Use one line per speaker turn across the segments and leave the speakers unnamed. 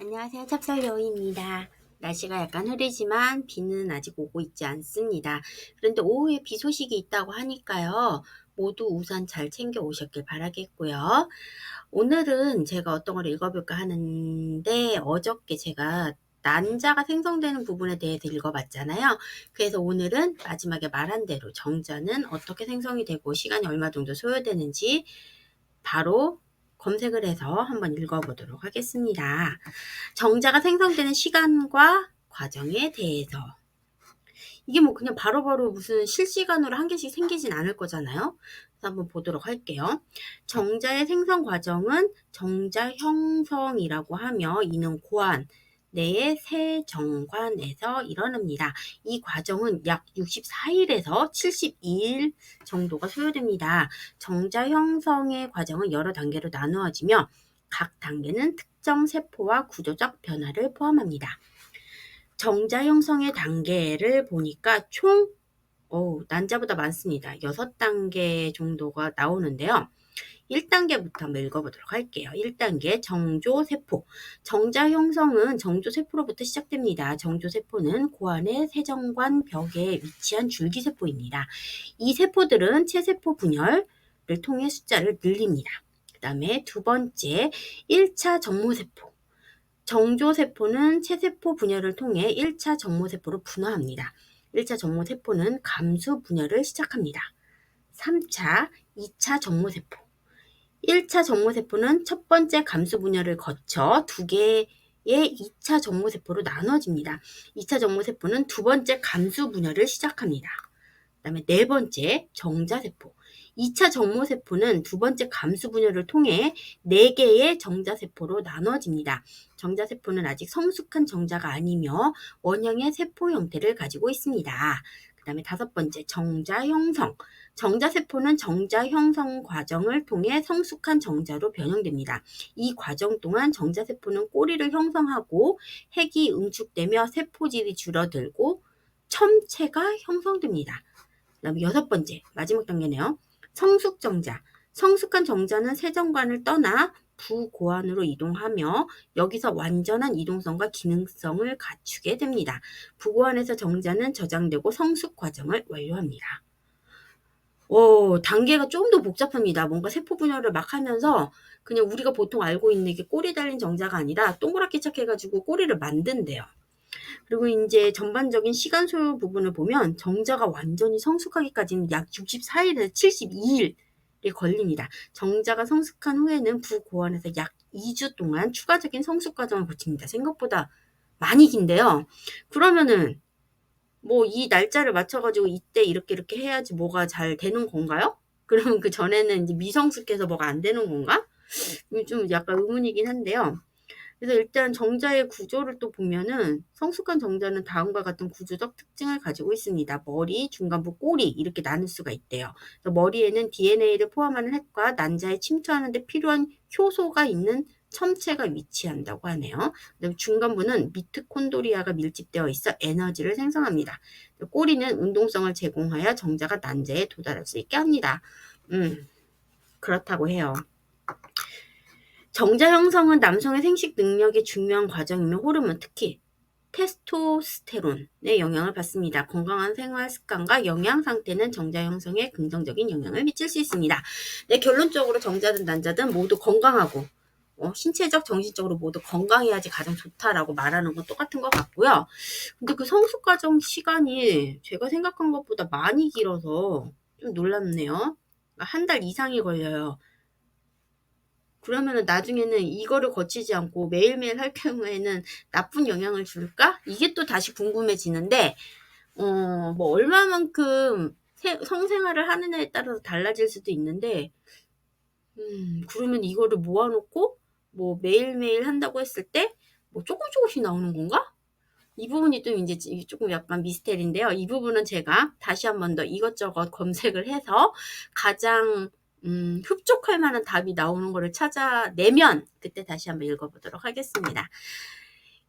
안녕하세요. 찹쌀여우입니다. 날씨가 약간 흐리지만 비는 아직 오고 있지 않습니다. 그런데 오후에 비 소식이 있다고 하니까요. 모두 우산 잘 챙겨 오셨길 바라겠고요. 오늘은 제가 어떤 걸 읽어볼까 하는데 어저께 제가 난자가 생성되는 부분에 대해서 읽어봤잖아요. 그래서 오늘은 마지막에 말한 대로 정자는 어떻게 생성이 되고 시간이 얼마 정도 소요되는지 바로 검색을 해서 한번 읽어보도록 하겠습니다. 정자가 생성되는 시간과 과정에 대해서 이게 뭐 그냥 바로 바로 무슨 실시간으로 한 개씩 생기진 않을 거잖아요. 그래서 한번 보도록 할게요. 정자의 생성 과정은 정자 형성이라고 하며 이는 고안 내의 새 정관에서 일어납니다. 이 과정은 약 64일에서 72일 정도가 소요됩니다. 정자 형성의 과정은 여러 단계로 나누어지며 각 단계는 특정 세포와 구조적 변화를 포함합니다. 정자 형성의 단계를 보니까 총 오, 난자보다 많습니다. 6단계 정도가 나오는데요. 1단계부터 한번 읽어보도록 할게요. 1단계 정조세포. 정자 형성은 정조세포로부터 시작됩니다. 정조세포는 고안의 세정관 벽에 위치한 줄기세포입니다. 이 세포들은 체세포 분열을 통해 숫자를 늘립니다. 그 다음에 두 번째 1차 정모세포. 정조세포는 체세포 분열을 통해 1차 정모세포로 분화합니다. 1차 정모세포는 감수 분열을 시작합니다. 3차, 2차 정모세포. 1차 정모세포는 첫 번째 감수 분열을 거쳐 두 개의 2차 정모세포로 나눠집니다. 2차 정모세포는 두 번째 감수 분열을 시작합니다. 그 다음에 네 번째 정자세포. 2차 정모세포는 두 번째 감수 분열을 통해 4개의 정자세포로 나눠집니다. 정자세포는 아직 성숙한 정자가 아니며 원형의 세포 형태를 가지고 있습니다. 그 다음에 다섯 번째 정자 형성. 정자 세포는 정자 형성 과정을 통해 성숙한 정자로 변형됩니다. 이 과정 동안 정자 세포는 꼬리를 형성하고 핵이 응축되며 세포질이 줄어들고 첨체가 형성됩니다. 그 다음에 여섯 번째, 마지막 단계네요. 성숙 정자. 성숙한 정자는 세정관을 떠나 부고안으로 이동하며 여기서 완전한 이동성과 기능성을 갖추게 됩니다. 부고안에서 정자는 저장되고 성숙 과정을 완료합니다. 오, 단계가 좀 더 복잡합니다. 뭔가 세포 분열을 막 하면서 그냥 우리가 보통 알고 있는 게 꼬리 달린 정자가 아니라 동그랗게 착해가지고 꼬리를 만든대요. 그리고 이제 전반적인 시간 소요 부분을 보면 정자가 완전히 성숙하기까지는 약 64일에서 72일이 걸립니다. 정자가 성숙한 후에는 부고안에서 약 2주 동안 추가적인 성숙 과정을 거칩니다. 생각보다 많이 긴데요. 그러면은 뭐 이 날짜를 맞춰가지고 이때 이렇게 이렇게 해야지 뭐가 잘 되는 건가요? 그러면 그 전에는 이제 미성숙해서 뭐가 안 되는 건가? 좀 약간 의문이긴 한데요. 그래서 일단 정자의 구조를 또 보면은 성숙한 정자는 다음과 같은 구조적 특징을 가지고 있습니다. 머리, 중간부, 꼬리 이렇게 나눌 수가 있대요. 머리에는 DNA를 포함하는 핵과 난자에 침투하는 데 필요한 효소가 있는 첨체가 위치한다고 하네요. 중간부는 미트콘도리아가 밀집되어 있어 에너지를 생성합니다. 꼬리는 운동성을 제공하여 정자가 난자에 도달할 수 있게 합니다. 음, 그렇다고 해요. 정자 형성은 남성의 생식 능력의 중요한 과정이며 호르몬, 특히 테스토스테론의 영향을 받습니다. 건강한 생활 습관과 영양 상태는 정자 형성에 긍정적인 영향을 미칠 수 있습니다. 네, 결론적으로 정자든 난자든 모두 건강하고 어, 신체적, 정신적으로 모두 건강해야지 가장 좋다라고 말하는 건 똑같은 것 같고요. 근데 그 성숙 과정 시간이 제가 생각한 것보다 많이 길어서 좀 놀랍네요. 한 달 이상이 걸려요. 그러면은 나중에는 이거를 거치지 않고 매일매일 할 경우에는 나쁜 영향을 줄까? 이게 또 다시 궁금해지는데, 어, 뭐, 얼마만큼 세, 성생활을 하느냐에 따라서 달라질 수도 있는데, 음, 그러면 이거를 모아놓고, 뭐, 매일매일 한다고 했을 때, 뭐, 조금 조금씩 나오는 건가? 이 부분이 또 이제 조금 약간 미스테리인데요. 이 부분은 제가 다시 한 번 더 이것저것 검색을 해서 가장 음, 흡족할 만한 답이 나오는 거를 찾아내면 그때 다시 한번 읽어보도록 하겠습니다.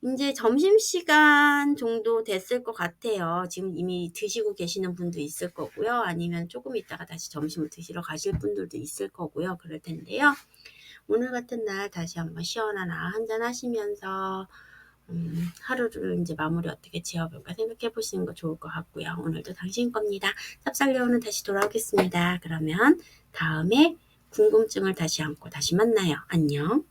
이제 점심시간 정도 됐을 것 같아요. 지금 이미 드시고 계시는 분도 있을 거고요. 아니면 조금 있다가 다시 점심을 드시러 가실 분들도 있을 거고요. 그럴 텐데요. 오늘 같은 날 다시 한번 시원한 아 한잔 하시면서 음, 하루를 이제 마무리 어떻게 지어볼까 생각해 보시는 거 좋을 것 같고요. 오늘도 당신 겁니다. sap살레오는 다시 돌아오겠습니다. 그러면 다음에 궁금증을 다시 안고 다시 만나요. 안녕.